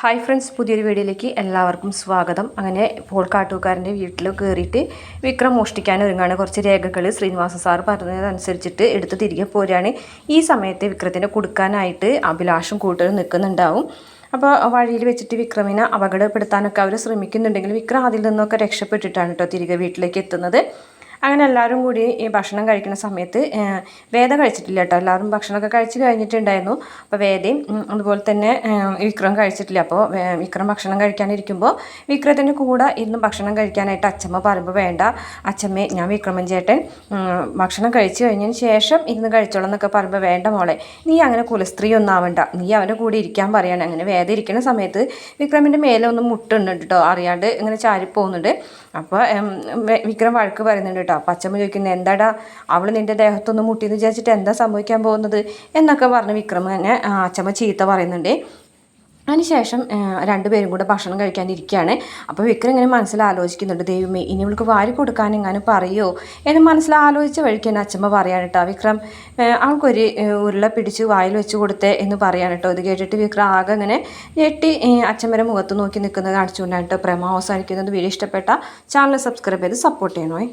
Hi friends പുതിയൊരു വീഡിയോയിലേക്ക് എല്ലാവർക്കും സ്വാഗതം. അങ്ങനെ പോൾ കാട്ടൂക്കാരന്റെ വീട്ടിൽ കയറിയിട്ട് വിക്രം മോഷ്ടിക്കാൻ ഒരുങ്ങാണ്. കുറച്ച് രേഖകൾ ശ്രീനിവാസ സാർ പറഞ്ഞതനുസരിച്ചിട്ട് എടുത്ത് തിരികെ പോരുകയാണ്. ഈ സമയത്ത് വിക്രത്തിനെ കൊടുക്കാനായിട്ട് അഭിലാഷം കൂട്ടരും നിൽക്കുന്നുണ്ടാവും. അപ്പോൾ വഴിയിൽ വെച്ചിട്ട് വിക്രമിനെ അപകടപ്പെടുത്താനൊക്കെ അവർ ശ്രമിക്കുന്നുണ്ടെങ്കിൽ വിക്രം അതിൽ നിന്നൊക്കെ രക്ഷപ്പെട്ടിട്ടാണ് കേട്ടോ തിരികെ വീട്ടിലേക്ക് എത്തുന്നത്. അങ്ങനെ എല്ലാവരും കൂടി ഈ ഭക്ഷണം കഴിക്കുന്ന സമയത്ത് വേദ കഴിച്ചിട്ടില്ല കേട്ടോ. എല്ലാവരും ഭക്ഷണമൊക്കെ കഴിച്ച് കഴിഞ്ഞിട്ടുണ്ടായിരുന്നു. അപ്പോൾ വേദയും അതുപോലെ തന്നെ വിക്രം കഴിച്ചിട്ടില്ല. അപ്പോൾ വിക്രം ഭക്ഷണം കഴിക്കാനിരിക്കുമ്പോൾ വിക്രത്തിന്റെ കൂടെ ഇരുന്ന് ഭക്ഷണം കഴിക്കാനായിട്ട് അച്ഛമ്മ പറയുമ്പോൾ വേണ്ട അച്ഛമ്മേ ഞാൻ വിക്രമൻ ചേട്ടൻ ഭക്ഷണം കഴിച്ചു കഴിഞ്ഞതിന് ശേഷം ഇരുന്ന് കഴിച്ചോളാം എന്നൊക്കെ പറയുമ്പോൾ വേണ്ട മോളെ നീ അങ്ങനെ കുലസ്ത്രീ ഒന്നും ആവണ്ട. നീ അവന്റെ കൂടെ ഇരിക്കാൻ പറയാണ്. അങ്ങനെ വേദ ഇരിക്കുന്ന സമയത്ത് വിക്രമിന്റെ മേലെ ഒന്ന് മുട്ടുണ്ട് കേട്ടോ. അറിയാണ്ട് ഇങ്ങനെ ചാരി പോകുന്നുണ്ട് അപ്പോൾ വിക്രം വഴക്ക് പറയുന്നുണ്ട് കേട്ടോ. അപ്പം അച്ഛമ്മ ചോദിക്കുന്നത് എന്താടാ അവൾ നിന്റെ ദേഹത്തൊന്ന് മുട്ടിയെന്ന് വിചാരിച്ചിട്ട് എന്താ സംഭവിക്കാൻ പോകുന്നത്? എന്നൊക്കെ പറഞ്ഞ് വിക്രമനെ അച്ഛമ്മ ചീത്ത പറയുന്നുണ്ട്. അതിനുശേഷം രണ്ടുപേരും കൂടെ ഭക്ഷണം കഴിക്കാനിരിക്കുകയാണ് അപ്പോൾ വിക്രം ഇങ്ങനെ മനസ്സിൽ ആലോചിക്കുന്നുണ്ട് ദൈവമേ ഇനി ഇവൾക്ക് വാരി കൊടുക്കാൻ എങ്ങാനും പറയുമോ എന്ന് മനസ്സിൽ ആലോചിച്ച വഴിക്ക് തന്നെ അച്ഛമ്മ പറയാണ് കേട്ടോ വിക്രം അവൾക്കൊരു ഉരുള പിടിച്ച് വായിൽ വെച്ച് കൊടുത്തേ എന്ന് പറയാണ് കേട്ടോ. ഇത് കേട്ടിട്ട് വിക്രം ആകെ ഇങ്ങനെ ഞെട്ടി അച്ഛമ്മരെ മുഖത്ത് നോക്കി നിൽക്കുന്നത് കാണിച്ചുകൊണ്ടാണ് കേട്ടോ പ്രേമ അവസാനിക്കുന്നത്. വീഡിയോ ഇഷ്ടപ്പെട്ട ചാനൽ സബ്സ്ക്രൈബ് ചെയ്ത് സപ്പോർട്ട് ചെയ്യണേ.